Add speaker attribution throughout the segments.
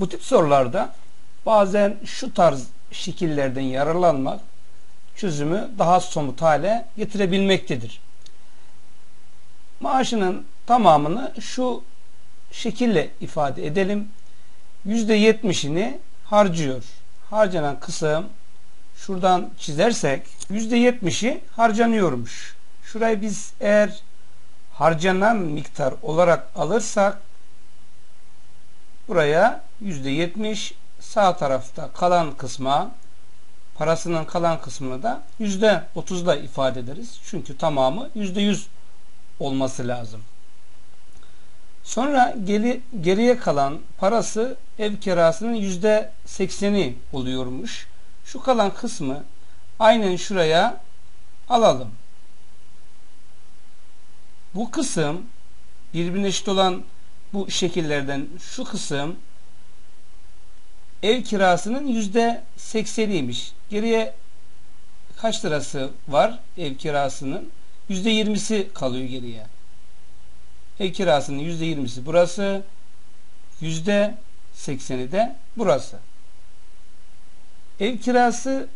Speaker 1: Bu tip sorularda bazen şu tarz şekillerden yararlanmak çözümü daha somut hale getirebilmektedir. Maaşının tamamını şu şekille ifade edelim. %70'ini harcıyor. Harcanan kısım şuradan çizersek %70'i harcanıyormuş. Şurayı biz eğer harcanan miktar olarak alırsak buraya %70 sağ tarafta kalan kısma parasının kalan kısmını da %30'la ifade ederiz. Çünkü tamamı %100 olması lazım. Sonra geri, geriye kalan parası ev kirasının %80'i oluyormuş. Şu kalan kısmı aynen şuraya alalım. Bu kısım birbirine eşit olan bu şekillerden şu kısım ev kirasının yüzde sekseniymiş. Geriye kaç lirası var ev kirasının? Yüzde yirmisi kalıyor geriye. Ev kirasının yüzde yirmisi burası. Yüzde sekseni de burası. Ev kirası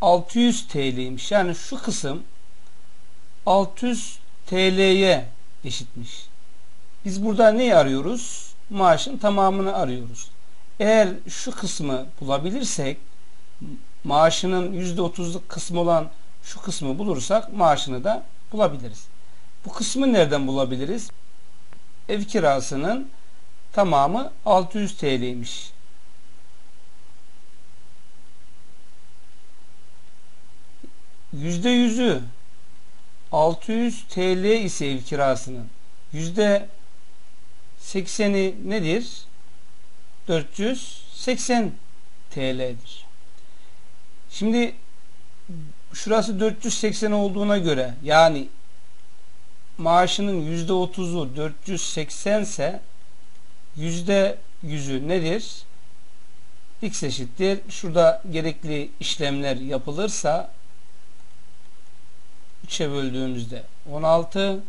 Speaker 1: 600 TL'ymiş. Yani şu kısım 600 TL'ye eşitmiş. Biz burada neyi arıyoruz? Maaşın tamamını arıyoruz. Eğer şu kısmı bulabilirsek maaşının %30'luk kısmı olan şu kısmı bulursak maaşını da bulabiliriz. Bu kısmı nereden bulabiliriz? Ev kirasının tamamı 600 TL'ymiş. Yüzde yüzü 600 TL ise ev kirasının yüzde 80'i nedir? 480 TL'dir. Şimdi şurası 480 olduğuna göre yani maaşının yüzde otuzu 480 ise yüzde yüzü nedir? X eşittir. Şurada gerekli işlemler yapılırsa 3'e böldüğümüzde 16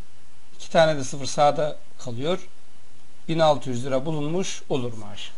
Speaker 1: iki tane de sıfır sağda kalıyor. 1600 lira bulunmuş olur maaş.